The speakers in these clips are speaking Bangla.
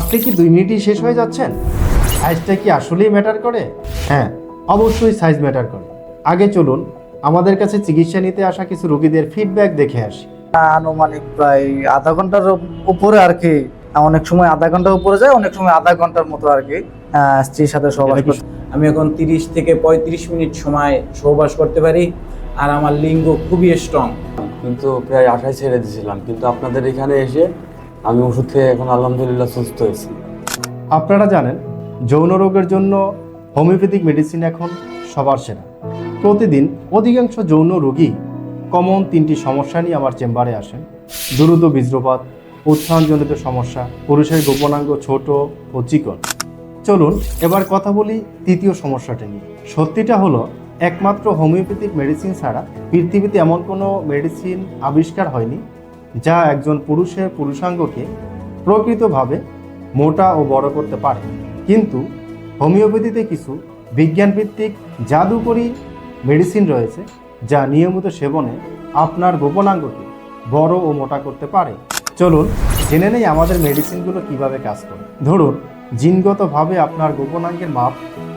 আপনি কি দুই মিনিটই শেষ হয়ে যাচ্ছেন? সাইজটা কি আসলেই ম্যাটার করে? হ্যাঁ অবশ্যই সাইজ ম্যাটার করে। আগে চলুন আমাদের কাছে চিকিৎসা নিতে আসা কিছু রোগীদের ফিডব্যাক দেখে আসি। আনুমানিক প্রায় আধা ঘণ্টার উপরে আর কি। অনেক সময় আধা ঘণ্টার উপরে যায় অনেক সময় আধা ঘণ্টার মতো আর কি। স্ত্রীর সাথে সহবাস আমি এখন তিরিশ থেকে পঁয়ত্রিশ মিনিট সময় সহবাস করতে পারি আর আমার লিঙ্গ খুবই স্ট্রং কিন্তু প্রায় আশায় ছেড়ে দিয়েছিলাম কিন্তু আপনাদের এখানে এসে আমি ওষুধ খেয়ে এখন আলহামদুলিল্লাহ সুস্থ হয়েছি। আপনারা জানেন, যৌন রোগের জন্য হোমিওপ্যাথিক মেডিসিন এখন সবার সেরা। প্রতিদিন অধিকাংশ যৌন রোগী কমন তিনটি সমস্যা নিয়ে আমার চেম্বারে আসেন। দ্রুত বীজ্রপাত, উত্থানজনিত সমস্যা, পুরুষের গোপনাঙ্গ ছোট ও চিকন। চলুন, এবার কথা বলি তৃতীয় সমস্যাটা নিয়ে। সত্যিটা হলো, একমাত্র হোমিওপ্যাথিক মেডিসিন ছাড়া পৃথিবীতে এমন কোনো মেডিসিন আবিষ্কার হয়নি যা একজন পুরুষের পুরুষাঙ্গকে প্রকৃতভাবে মোটা ও বড় করতে পারে। কিন্তু হোমিওপ্যাথিতে কিছু বিজ্ঞানভিত্তিক জাদুকরী মেডিসিন রয়েছে যা নিয়মিত সেবনে আপনার গোপনাঙ্গকে বড় ও মোটা করতে পারে। চলুন, জেনে নেই আমাদের মেডিসিনগুলো কীভাবে কাজ করে। ধরুন, জিনগতভাবে আপনার গোপনাঙ্গের মাপ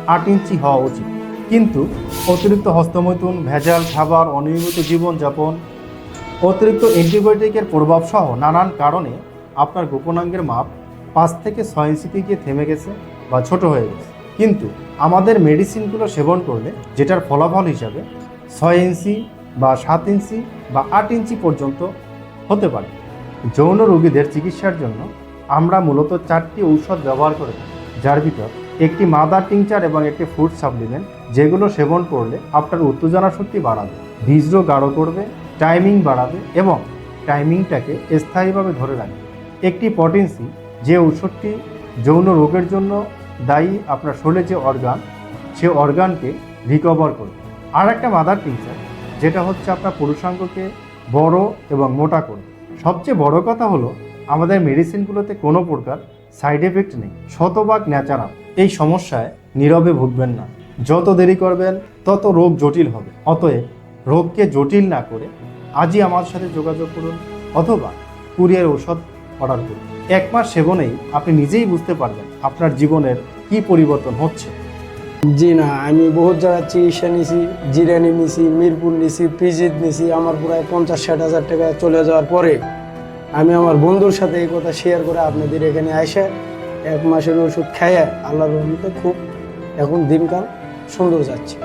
আট ইঞ্চি হওয়া উচিত। কিন্তু অতিরিক্ত হস্তমৈথুন, ভেজাল, খাবার, অনিয়মিত জীবনযাপন অতিরিক্ত অ্যান্টিবায়োটিকের প্রভাব সহ নানান কারণে আপনার গোপনাঙ্গের মাপ পাঁচ থেকে ছয় ইঞ্চিতে গিয়ে থেমে গেছে বা ছোট হয়ে গেছে। কিন্তু আমাদের মেডিসিনগুলো সেবন করলে যেটার ফলাফল হিসাবে ছয় ইঞ্চি বা সাত ইঞ্চি বা আট ইঞ্চি পর্যন্ত হতে পারে। যৌন রোগীদের চিকিৎসার জন্য আমরা মূলত চারটি ঔষধ ব্যবহার করে যার ভিতর একটি মাদার টিংচার এবং একটি ফুড সাপ্লিমেন্ট যেগুলো সেবন করলে আপনার উত্তেজনা শক্তি বাড়াবে বীজ্র গাঢ় করবে টাইমিং বাড়াবে এবং টাইমিংটাকে স্থায়ীভাবে ধরে রাখবে। একটি পটেন্সি যে ঔষধটি যৌন রোগের জন্য দায়ী আপনার শরীরে যে অর্গান সে অর্গানকে রিকভার করবে। আর একটা মাদার টিংচার যেটা হচ্ছে আপনার পুরুষাঙ্গকে বড় এবং মোটা করবে। সবচেয়ে বড় কথা হলো, আমাদের মেডিসিনগুলোতে কোনো প্রকার সাইড এফেক্ট নেই। শতভাগ ন্যাচারাল এই সমস্যায় নীরবে ভুগবেন না। যত দেরি করবেন, তত রোগ জটিল হবে। অতএব রোগকে জটিল না করে আজই আমার সাথে যোগাযোগ করুন অথবা কুরিয়ার ঔষধ অর্ডার করুন। এক মাস সেবনেই আপনি নিজেই বুঝতে পারবেন আপনার জীবনের কি পরিবর্তন হচ্ছে। জি না, আমি বহুত জায়গায় চিকিৎসা নিছি, জিরানি নিছি, মিরপুর নিছি পিজিত নিছি, আমার প্রায় পঞ্চাশ ষাট হাজার টাকা চলে যাওয়ার পরে আমি আমার বন্ধুর সাথে এই কথা শেয়ার করে আপনাদের এখানে এসে এক মাসের ওষুধ খেয়ে আল্লাহর খুব এখন দিনকাল সুন্দর যাচ্ছে।